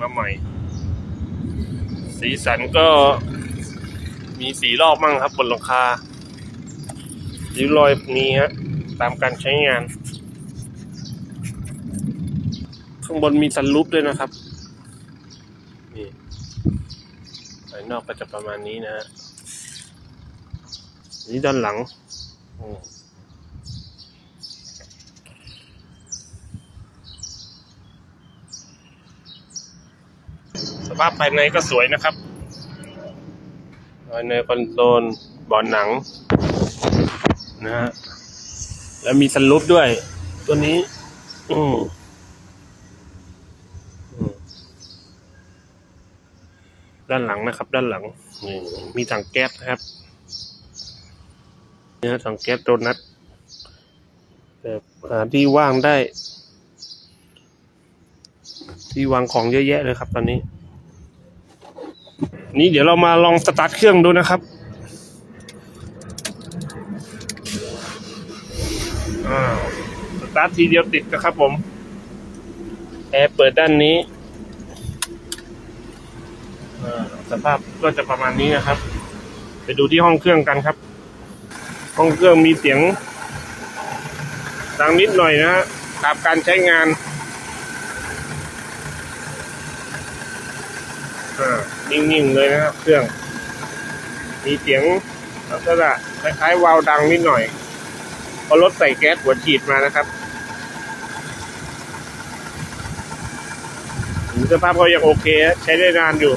มาใหม่ สีสันก็มีสีรอบมั่งครับ บนหลังคาริ้วรอยมีฮะตามการใช้งาน ข้างบนมีซันรูปด้วยนะครับ นี่ภายนอกก็จะประมาณนี้นะฮะนี่ด้านหลัง อืม ภาพภายในก็สวยนะครับภายในคอนโซลเบาะหนังนะฮะแล้วมีสันรูปด้วย ตัวนี้อืมอืมด้านหลังนะครับ ด้านหลังนี่มีถังแก๊สนะครับเนี่ยถังแก๊สโดนัทแบบหาที่ว่างได้ ที่วางของเยอะแยะเลยครับตอนนี้ นี่เดี๋ยวเรามาลองสตาร์ทเครื่องดูนะครับสตาร์ททีเดียวติดนะครับผม แอร์เปิดด้านนี้สภาพก็จะประมาณนี้นะครับ ไปดูที่ห้องเครื่องกันครับ ห้องเครื่องมีเสียงดังนิดหน่อยนะฮะตามการใช้งานอ่า นิ่งๆเลยนะครับเครื่อง มีเสียงลักษณะคล้ายๆวาวดังนิดหน่อยเพราะรถใส่แก๊สหัวฉีดมานะครับสภาพก็ยังโอเค ใช้ได้นานอยู่